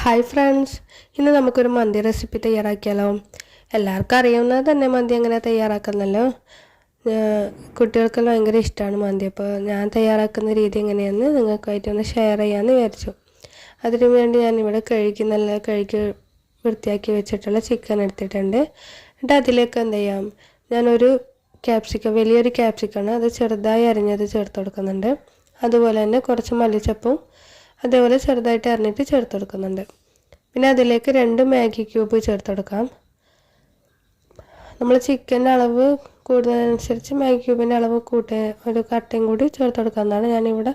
Hi friends ഇന്ന് നമുക്കൊരു മന്തി recipe തയ്യാറാക്കിയാലോ? എല്ലാവർക്കും അറിയാവുന്നത് തന്നെ മന്തി എങ്ങനെ തയ്യാറാക്കുന്നല്ലോ? കുട്ടികൾക്ക് ഭയങ്കര ഇഷ്ടമാണ് മന്തി. അപ്പോൾ ഞാൻ തയ്യാറാക്കുന്ന രീതി എങ്ങനെയാണെന്ന് നിങ്ങൾക്കായിട്ട് ഒന്ന് ഷെയർ ചെയ്യാമെന്ന് വിചാരിച്ചു. അതിനു വേണ്ടി ഞാനിവിടെ കഴുകി നല്ല കഴുകി വൃത്തിയാക്കി വെച്ചിട്ടുള്ള ചിക്കൻ എടുത്തിട്ടുണ്ട്. എന്നിട്ട് അതിലേക്ക് എന്ത് ചെയ്യാം? ഞാനൊരു ക്യാപ്സിക്കം വലിയൊരു ക്യാപ്സിക്കാണ് അത് ചെറുതായി അരിഞ്ഞത് ചേർത്ത് കൊടുക്കുന്നുണ്ട്. അതുപോലെ തന്നെ കുറച്ച് മല്ലിച്ചപ്പും അതേപോലെ ചെറുതായിട്ട് അറിഞ്ഞിട്ട് ചേർത്ത് കൊടുക്കുന്നുണ്ട്. പിന്നെ അതിലേക്ക് രണ്ട് മാഗി ക്യൂബ് ചേർത്ത് കൊടുക്കാം. നമ്മൾ ചിക്കന്റെ അളവ് കൂടുന്നതനുസരിച്ച് മാഗി ക്യൂബിന്റെ അളവ് കൂട്ട ഒരു കട്ടയും കൂടി ചേർത്ത് കൊടുക്കാവുന്നതാണ്. ഞാനിവിടെ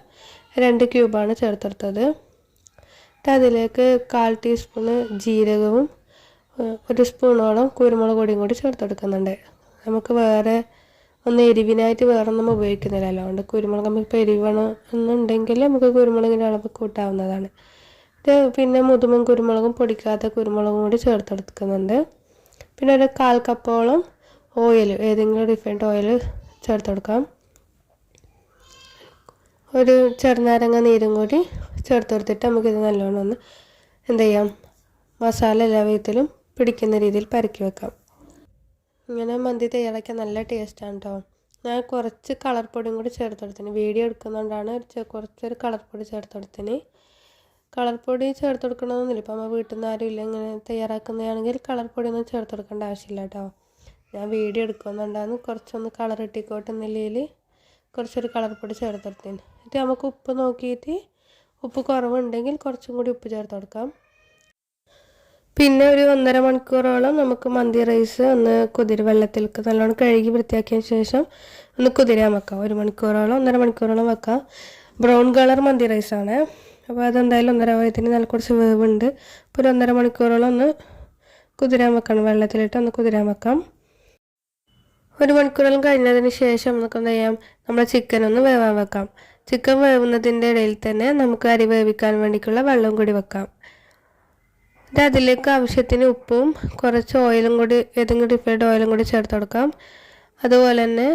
രണ്ട് ക്യൂബാണ് ചേർത്തെടുത്തത് എന്നിട്ട് അതിലേക്ക് കാൽ ടീസ്പൂണ് ജീരകവും ഒരു സ്പൂണോളം കുരുമുളക് പൊടിയും കൂടി ചേർത്ത് കൊടുക്കുന്നുണ്ട്. നമുക്ക് വേറെ ഒന്ന് എരിവിനായിട്ട് വേറെ ഒന്നും ഉപയോഗിക്കുന്നില്ല. അല്ലാണ്ട് കുരുമുളക് നമുക്ക് എരിവണം എന്നുണ്ടെങ്കിൽ നമുക്ക് കുരുമുളകിന്റെ അളവ് കൂട്ടാവുന്നതാണ്. ഇത് പിന്നെ മുതുമും കുരുമുളകും പൊടിക്കാത്ത കുരുമുളകും കൂടി ചേർത്തെടുക്കുന്നുണ്ട്. പിന്നെ ഒരു കാൽ കപ്പോളം ഓയിൽ ഏതെങ്കിലും റിഫൈൻഡ് ഓയിൽ ചേർത്ത് കൊടുക്കാം ഒരു ചെറുനാരങ്ങ നീരും കൂടി ചേർത്ത് കൊടുത്തിട്ട് നമുക്കിത് നല്ലോണം ഒന്ന് എന്ത് ചെയ്യാം? മസാല എല്ലാ വിധത്തിലും പിടിക്കുന്ന രീതിയിൽ പരക്കി വെക്കാം. ഇങ്ങനെ മന്തി തയ്യാറാക്കിയ നല്ല ടേസ്റ്റാണ് കേട്ടോ ഞാൻ കുറച്ച് കളർ പൊടിയും കൂടി ചേർത്ത് കൊടുത്തിന്. വീഡിയോ എടുക്കുന്നതുകൊണ്ടാണ് കുറച്ചൊരു കളർ പൊടി ചേർത്ത് കൊടുത്തിന്. കളർ പൊടി ചേർത്ത് കൊടുക്കണമെന്നില്ല ഇപ്പം നമ്മൾ വീട്ടിൽ നിന്ന് ആരും ഇല്ല. ഇങ്ങനെ തയ്യാറാക്കുന്നതാണെങ്കിൽ കളർ പൊടിയൊന്നും ചേർത്ത് കൊടുക്കേണ്ട ആവശ്യമില്ല കേട്ടോ ഞാൻ വീഡിയോ എടുക്കുന്നുണ്ടാന്ന് കുറച്ചൊന്ന് കളർ ഇട്ടിക്കോട്ടെ നിലയിൽ കുറച്ചൊരു കളർ പൊടി ചേർത്ത് കൊടുത്തിന്. എന്നിട്ട് നമുക്ക് ഉപ്പ് നോക്കിയിട്ട് ഉപ്പ് കുറവുണ്ടെങ്കിൽ കുറച്ചും കൂടി ഉപ്പ് ചേർത്ത് കൊടുക്കാം. പിന്നെ ഒരു ഒന്നര മണിക്കൂറോളം നമുക്ക് മന്തി റൈസ് ഒന്ന് കുതിര വെള്ളത്തിലേക്ക് നല്ലോണം കഴുകി വൃത്തിയാക്കിയ ശേഷം ഒന്ന് കുതിരാൻ വെക്കാം. ഒരു മണിക്കൂറോളം ഒന്നര മണിക്കൂറോളം വെക്കാം. ബ്രൗൺ കളർ മന്തി റൈസ് ആണ്. അപ്പോൾ അതെന്തായാലും ഒന്നര വയത്തിന് നല്ല കുറച്ച് വേവുണ്ട്. അപ്പോൾ ഒരു ഒന്നര മണിക്കൂറോളം ഒന്ന് കുതിരാൻ വെക്കണം. വെള്ളത്തിലിട്ട് ഒന്ന് കുതിരാൻ വെക്കാം. ഒരു മണിക്കൂറോളം കഴിഞ്ഞതിന് ശേഷം നമുക്ക് എന്ത് ചെയ്യാം? നമ്മുടെ ചിക്കൻ ഒന്ന് വേവാൻ വെക്കാം. ചിക്കൻ വേവുന്നതിന്റെ ഇടയിൽ തന്നെ നമുക്ക് അരി വേവിക്കാൻ വേണ്ടിയിട്ടുള്ള വെള്ളം കൂടി വെക്കാം. എന്നിട്ട് അതിലേക്ക് ആവശ്യത്തിന് ഉപ്പും കുറച്ച് ഓയിലും കൂടി ഏതെങ്കിലും റിഫൈൻഡ് ഓയിലും കൂടി ചേർത്ത് കൊടുക്കാം. അതുപോലെ തന്നെ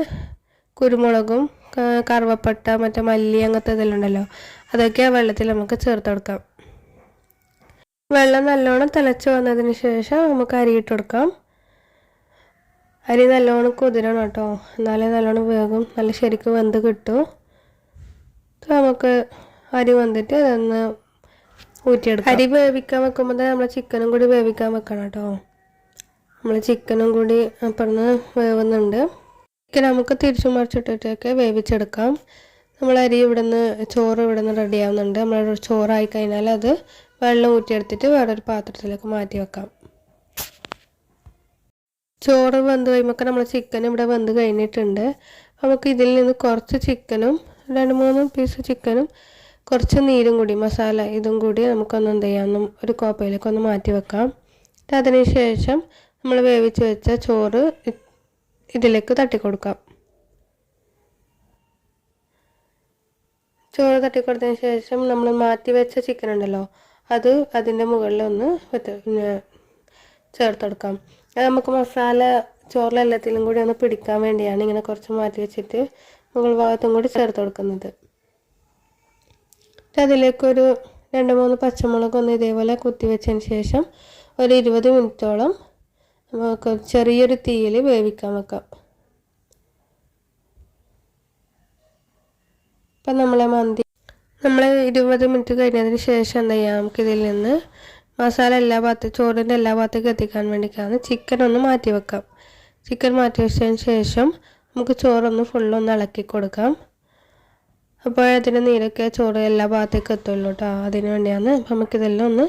കുരുമുളകും കറുവപ്പട്ട മറ്റേ മല്ലി അങ്ങനത്തെ ഇതെല്ലാം ഉണ്ടല്ലോ അതൊക്കെ ആ വെള്ളത്തിൽ നമുക്ക് ചേർത്ത് കൊടുക്കാം. വെള്ളം നല്ലോണം തിളച്ച് വന്നതിന് ശേഷം നമുക്ക് അരിയിട്ട് കൊടുക്കാം. അരി നല്ലോണം കുതിരണം കേട്ടോ. എന്നാലേ നല്ലോണം വേഗം നല്ല ശരിക്കും വെന്ത് കിട്ടും. ഇത് നമുക്ക് അരി വന്നിട്ട് അതൊന്ന് അരി വേവിക്കാൻ വെക്കുമ്പോൾ തന്നെ നമ്മൾ ചിക്കനും കൂടി വേവിക്കാൻ വെക്കണം കേട്ടോ നമ്മൾ ചിക്കനും കൂടി അപ്പുറന്ന് വേവുന്നുണ്ട്. ചിക്കൻ നമുക്ക് തിരിച്ചു മറിച്ചിട്ടിട്ടൊക്കെ വേവിച്ചെടുക്കാം. നമ്മൾ അരി ഇവിടുന്ന് ചോറ് ഇവിടുന്ന് റെഡി ആവുന്നുണ്ട്. നമ്മൾ ചോറായി കഴിഞ്ഞാൽ അത് വെള്ളം ഊറ്റിയെടുത്തിട്ട് വേറൊരു പാത്രത്തിലേക്ക് മാറ്റി വെക്കാം. ചോറ് വെന്ത് കഴിയുമ്പോൾ നമ്മൾ ചിക്കൻ ഇവിടെ വെന്ത് കഴിഞ്ഞിട്ടുണ്ട്. നമുക്ക് ഇതിൽ നിന്ന് കുറച്ച് ചിക്കനും രണ്ട് മൂന്ന് പീസ് ചിക്കനും കുറച്ച് നീരും കൂടി മസാല ഇതും കൂടി നമുക്കൊന്ന് എന്ത് ചെയ്യാം? ഒരു കോപ്പയിലേക്ക് ഒന്ന് മാറ്റി വെക്കാം. എന്നിട്ട് അതിന് ശേഷം നമ്മൾ വേവിച്ച് വെച്ച ചോറ് ഇതിലേക്ക് തട്ടിക്കൊടുക്കാം. ചോറ് തട്ടിക്കൊടുത്തതിന് ശേഷം നമ്മൾ മാറ്റി വെച്ച ചിക്കൻ ഉണ്ടല്ലോ അത് അതിന്റെ മുകളിൽ ഒന്ന് ചേർത്ത് കൊടുക്കാം അത് നമുക്ക് മസാല ചോറിലെല്ലാത്തിലും കൂടി ഒന്ന് പിടിക്കാൻ വേണ്ടിയാണ് ഇങ്ങനെ കുറച്ച് മാറ്റി വെച്ചിട്ട് മുകൾ ഭാഗത്തും കൂടി ചേർത്ത് കൊടുക്കുന്നത്. എന്നിട്ട് അതിലേക്കൊരു രണ്ട് മൂന്ന് പച്ചമുളക് ഒന്ന് ഇതേപോലെ കുത്തി വെച്ചതിന് ശേഷം ഒരു ഇരുപത് മിനിറ്റോളം നമുക്ക് ചെറിയൊരു തീയിൽ വേവിക്കാൻ വെക്കാം. ഇപ്പം നമ്മളെ മന്തി നമ്മൾ ഇരുപത് മിനിറ്റ് കഴിഞ്ഞതിന് ശേഷം എന്താ ചെയ്യാം നമുക്കിതിൽ നിന്ന് മസാല എല്ലാ ഭാഗത്ത് ചോറിന്റെ എല്ലാ ഭാഗത്തേക്ക് എത്തിക്കാൻ വേണ്ടിയിട്ടാണ് ചിക്കൻ ഒന്ന് മാറ്റി വെക്കാം. ചിക്കൻ മാറ്റി വെച്ചതിന് ശേഷം നമുക്ക് ചോറൊന്ന് ഫുള്ളൊന്ന് ഇളക്കി കൊടുക്കാം. അപ്പോൾ അതിന്റെ നീരൊക്കെ ചോറ് എല്ലാ ഭാഗത്തേക്ക് എത്തുള്ളൂ കേട്ടോ. അതിന് വേണ്ടിയാണ് അപ്പോൾ നമുക്കിതെല്ലാം ഒന്ന്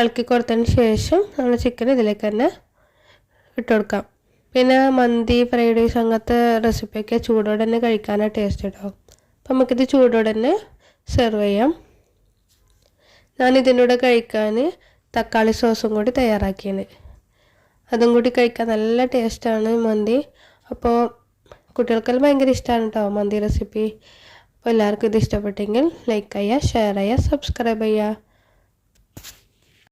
ഇളക്കി കൊടുത്തതിന് ശേഷം നമ്മൾ ചിക്കൻ ഇതിലേക്ക് തന്നെ ഇട്ട് കൊടുക്കാം. പിന്നെ മന്തി ഫ്രൈഡ് റൈസ് അങ്ങനത്തെ റെസിപ്പിയൊക്കെ ചൂടോടെ തന്നെ കഴിക്കാനാണ് ടേസ്റ്റ് കേട്ടോ. അപ്പം നമുക്കിത് ചൂടോടെ തന്നെ സെർവ് ചെയ്യാം. ഞാൻ ഇതിന്റെ കൂടെ കഴിക്കാൻ തക്കാളി സോസും കൂടി തയ്യാറാക്കിയാണ് അതും കൂടി കഴിക്കാൻ നല്ല ടേസ്റ്റാണ് മന്തി. അപ്പോൾ കുട്ടികൾക്കെല്ലാം ഭയങ്കര ഇഷ്ടമാണ് കേട്ടോ മന്തി റെസിപ്പി അപ്പോൾ എല്ലാവർക്കും ഇത് ഇഷ്ടപ്പെട്ടെങ്കിൽ ലൈക്ക് ചെയ്യുക ഷെയർ ചെയ്യുക സബ്സ്ക്രൈബ് ചെയ്യുക.